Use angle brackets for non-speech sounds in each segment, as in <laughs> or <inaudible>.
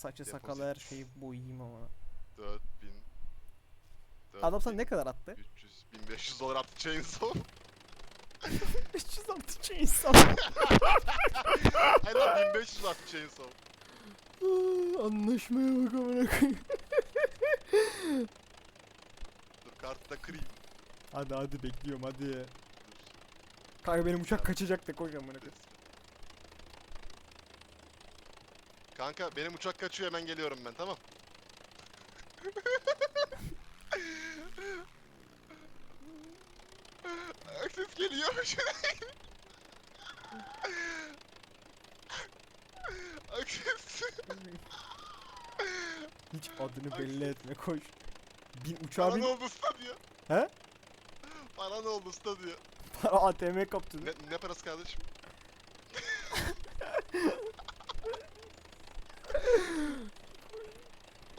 saçı Depozit. sakalı her şeyi boyayayım ama. 4000. Adam sana ne kadar attı? 300, 1500 dolar attı Chainsaw. <laughs> 500 attı chainsaw. <laughs> Hayır lan 1500 attı Chainsaw. Aa, Anlaşmaya bak amına koyayım. <laughs> Dur kartı da kırayım. Hadi hadi bekliyorum hadi. Dur. Kanka benim uçak kaçacak da koş amına koyayım. Kanka benim uçak kaçıyor hemen geliyorum ben tamam. Ses geliyor. Akses. Hiç adını belli etme koş. Bin uçağa Para bin. ne oldu usta diyor. He? Para ne oldu usta diyor. Para ATM kaptın. Ne, ne parası kardeşim? <laughs>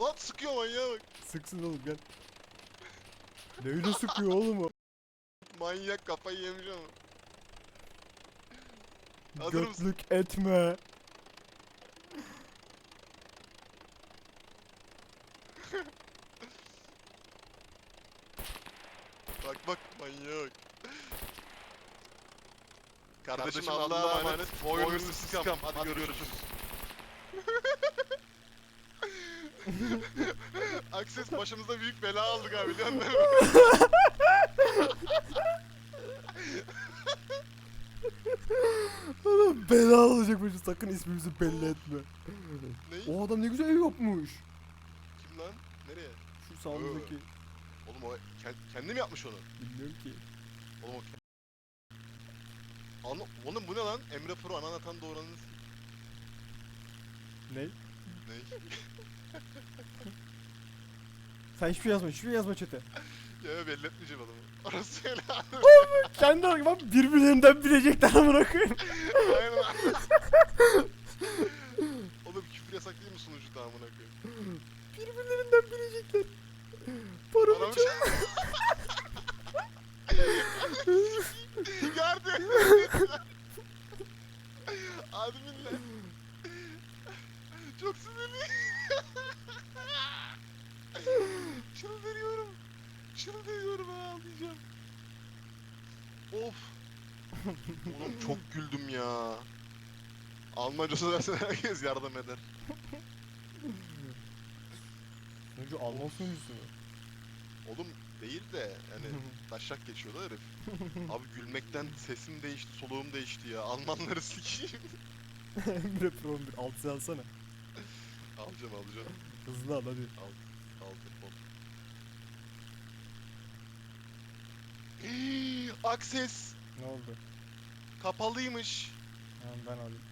Lan sıkıyor manyağa bak. Sıksın oğlum gel. Neyle sıkıyor oğlum o? Manyak kafayı yemiş ama. Hazır mısın? Götlük etme. <laughs> Bak bak manyak. Kardeşim, Allah'a emanet. Boynuzlu sıkam. Hadi, görüşürüz. <laughs> <laughs> Akses başımıza büyük bela aldık abi biliyor musun? <laughs> Oğlum bela olacak bu sakın ismimizi belli etme. ne? O adam ne güzel ev yapmış. Kim lan? Nereye? Şu sağındaki. Oğlum o kend- kendi mi yapmış onu? Bilmiyorum ki. Oğlum o ke- oğlum bu ne lan? Emre Pro anan atan doğuranın Ne? Ne? <laughs> Sen hiçbir şey yazma, hiçbir şey yazma çete. ya belli etmeyeceğim adamı. Orası öyle abi. Kendi bak birbirlerinden bilecekler amına koyayım. Aynen. <laughs> Oğlum küfür yasak değil mi sunucuda amına koyayım? Birbirlerinden bilecekler. Paramı Paramı çal. <laughs> Gördün. Adminle. Çıldırıyorum ha ağlayacağım. Of. <laughs> Oğlum çok güldüm ya. Almancası versen herkes yardım eder. Önce Alman sunucusu mu? Oğlum değil de yani <laughs> taşak geçiyor da herif. <laughs> Abi gülmekten sesim değişti, soluğum değişti ya. Almanları sikeyim. Emre Pro 11 altı alsana. alacağım alacağım. Hızlı al hadi. Aldım hop. Akses Ne oldu? kapalıymış. Tamam ben alayım.